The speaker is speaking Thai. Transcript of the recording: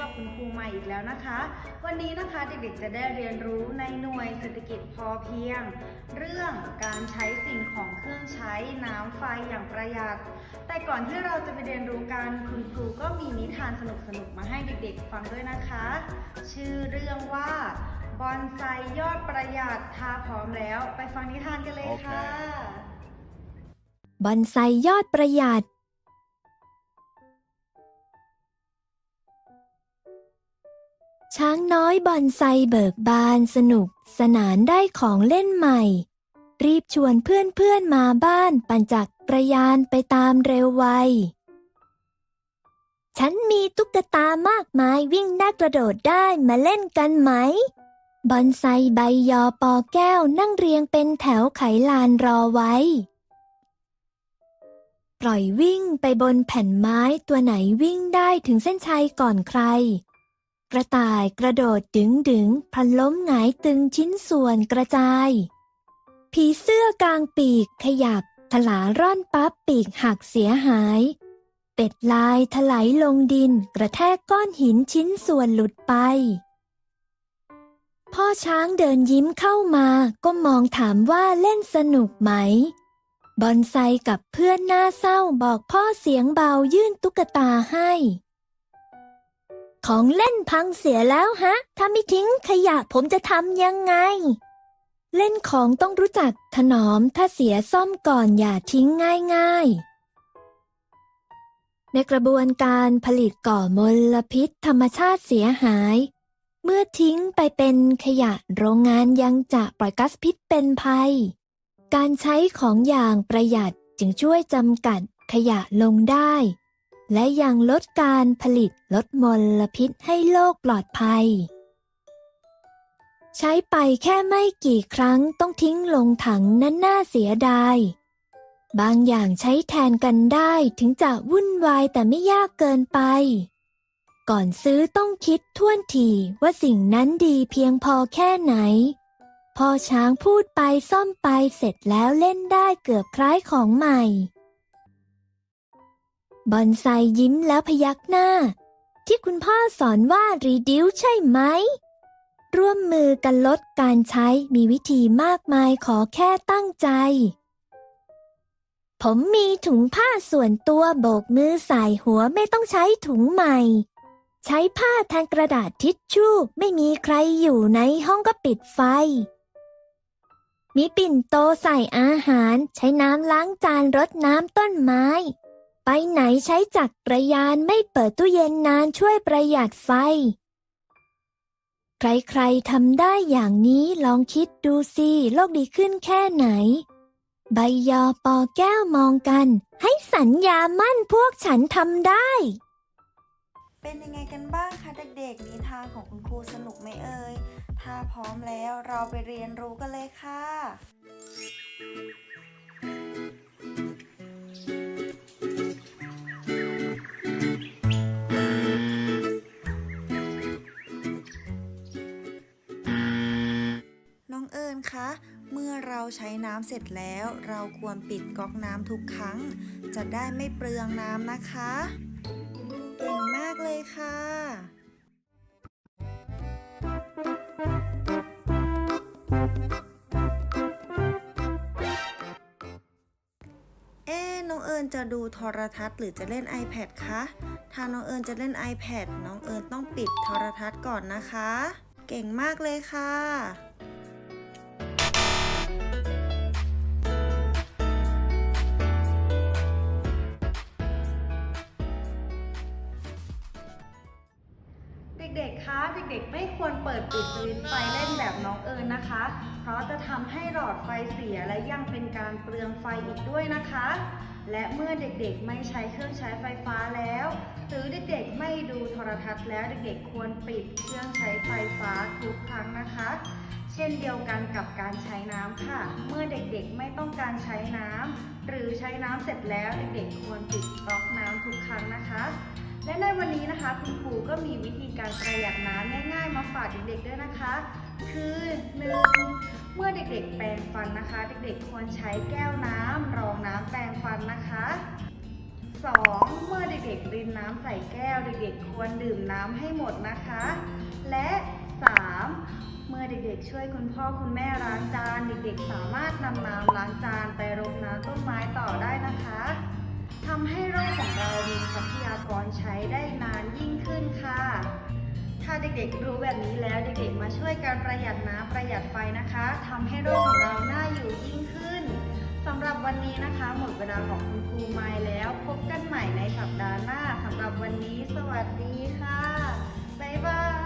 ด็กๆกลับมาพบกับคุณครูใหม่อีกแล้วนะคะ วันนี้นะคะเด็กๆจะได้เรียนรู้ในหน่วยเศรษฐกิจพอเพียง เรื่องการใช้สิ่งของเครื่องใช้น้ำไฟอย่างประหยัด แต่ก่อนที่เราจะไปเรียนรู้กันคุณครูก็มีนิทานสนุกๆมาให้เด็กๆ ฟังด้วยนะคะ ชื่อเรื่องว่าบอนไซยอดประหยัดถ้าพร้อมแล้ว ไปฟังนิทานกันเลยค่ะบอนไซยอดประหยัด ช้างน้อยบอนไซเบิกบานสนุกสนานได้ของเล่นใหม่ รีบชวนเพื่อนๆมาบ้านปั่นจักรยานไปตามเร็วไว ฉันมีตุ๊กตามากมายวิ่งได้กระโดดได้มาเล่นกันไหม บอนไซใบยอปอแก้วนั่งเรียงเป็นแถวไขลานรอไว้ ปล่อยวิ่งไปบนแผ่นไม้ตัวไหนวิ่งได้ถึงเส้นชัยก่อนใคร กระต่ายกระโดดดึงดึงพลันล้มหงายตึงชิ้นส่วนกระจาย ผีเสื้อกลางปีกขยับถลาร่อนปั๊บปีกหักเสียหาย เป็ดลายถลายลงดินกระแทกก้อนหินชิ้นส่วนหลุดไป พ่อช้างเดินยิ้มเข้ามาก็มองถามว่าเล่นสนุกไหม บอนไซกับเพื่อนหน้าเศร้าบอกพ่อเสียงเบายื่นตุ๊กตาให้ ของเล่นพังเสียแล้วฮะ ถ้าไม่ทิ้งขยะผมจะทำยังไง เล่นของต้องรู้จักถนอมถ้าเสียซ่อมก่อนอย่าทิ้งง่าย ๆ ในกระบวนการผลิตก่อมลพิษธรรมชาติเสียหาย เมื่อทิ้งไปเป็นขยะโรงงานยังจะปล่อยก๊าซพิษเป็นภัย การใช้ของอย่างประหยัดจึงช่วยจำกัดขยะลงได้ และยังลดการผลิตลดมลพิษให้โลกปลอดภัย ใช้ไปแค่ไม่กี่ครั้งต้องทิ้งลงถังนั้นน่าเสียดาย บางอย่างใช้แทนกันได้ถึงจะวุ่นวายแต่ไม่ยากเกินไป ก่อนซื้อต้องคิดท่วนทีว่าสิ่งนั้นดีเพียงพอแค่ไหน พอช้างพูดไปซ่อมไปเสร็จแล้วเล่นได้เกือบคล้ายของใหม่ บอนไซยิ้มแล้วพยักหน้า ที่คุณพ่อสอนว่ารีดิวใช่ไหม ร่วมมือกันลดการใช้มีวิธีมากมายขอแค่ตั้งใจ ผมมีถุงผ้าส่วนตัวโบกมือใส่หัวไม่ต้องใช้ถุงใหม่ ใช้ผ้าแทนกระดาษทิชชู่ไม่มีใครอยู่ในห้องก็ปิดไฟมีปิ่นโตใส่อาหารใช้น้ำล้างจานรดน้ำต้นไม้ ไปไหนใช้จักรยานไม่เปิดตู้เย็นนานช่วยประหยัดไฟ ใครๆทำได้อย่างนี้ลองคิดดูสิโลกดีขึ้นแค่ไหน ใบยอปอแก้วมองกัน ให้สัญญามั่นพวกฉันทำได้ เป็นยังไงกันบ้างคะเด็กๆนิทานของคุณครูสนุกไหมเอ่ย ถ้าพร้อมแล้วเราไปเรียนรู้กันเลยค่ะ มื่อเราใช้น้ำเสร็จแล้ว เราควรปิดก๊อกน้ำทุกครั้ง จะได้ไม่เปลืองน้ำนะคะ เก่งมากเลยค่ะเอ๊ะน้องเอิญจะดูโทรทัศน์หรือจะเล่น iPad คะ ถ้าน้องเอิญจะเล่น iPad น้องเอิญต้องปิดโทรทัศน์ก่อนนะคะ เก่งมากเลยค่ะ คะ เด็กๆ ไม่ควรเปิดปิดสวิตช์ไฟเล่นแบบน้องเอิญนะคะ เพราะจะทำให้หลอดไฟเสียและยังเป็นการเปลืองไฟอีกด้วยนะคะ และเมื่อเด็กๆ ไม่ใช้เครื่องใช้ไฟฟ้าแล้ว หรือเด็กๆ ไม่ดูโทรทัศน์แล้วเด็กๆ ควรปิดเครื่องใช้ไฟฟ้าทุกครั้งนะคะ เช่นเดียวกันกับการใช้น้ำค่ะ เมื่อเด็กๆ ไม่ต้องการใช้น้ำหรือใช้น้ำเสร็จแล้วเด็กๆ ควรปิดก๊อกน้ำทุกครั้งนะคะ และในวันนี้นะคะคุณครูก็มีวิธีการประหยัดน้ำง่าย ๆ มาฝากเด็กๆด้วยนะคะ คือหนึ่งเมื่อเด็กๆ แปรงฟันนะคะ เด็กๆ ควรใช้แก้วน้ำรองน้ำแปรงฟันนะคะ 2. เมื่อเด็กๆรินน้ำใส่แก้ว เด็กๆ ควรดื่มน้ำให้หมดนะคะ และ 3. เมื่อเด็กๆ ช่วยคุณพ่อคุณแม่ล้างจาน เด็กๆ สามารถนำน้ำล้างจานไปรดน้ำต้นไม้ต่อได้นะคะำให้โลกของเรามีทรัพยากรใช้ได้นานยิ่งขึ้นค่ะ ถ้าเด็กๆรู้แบบนี้แล้วเด็กๆมาช่วยกันประหยัดน้ำประหยัดไฟนะคะทำให้โลกของเราน่าอยู่ยิ่งขึ้นสำหรับวันนี้นะคะ หมดเวลาของคุณครูไม้แล้ว พบกันใหม่ในสัปดาห์หน้าสำหรับวันนี้ สวัสดีค่ะบ๊ายบาย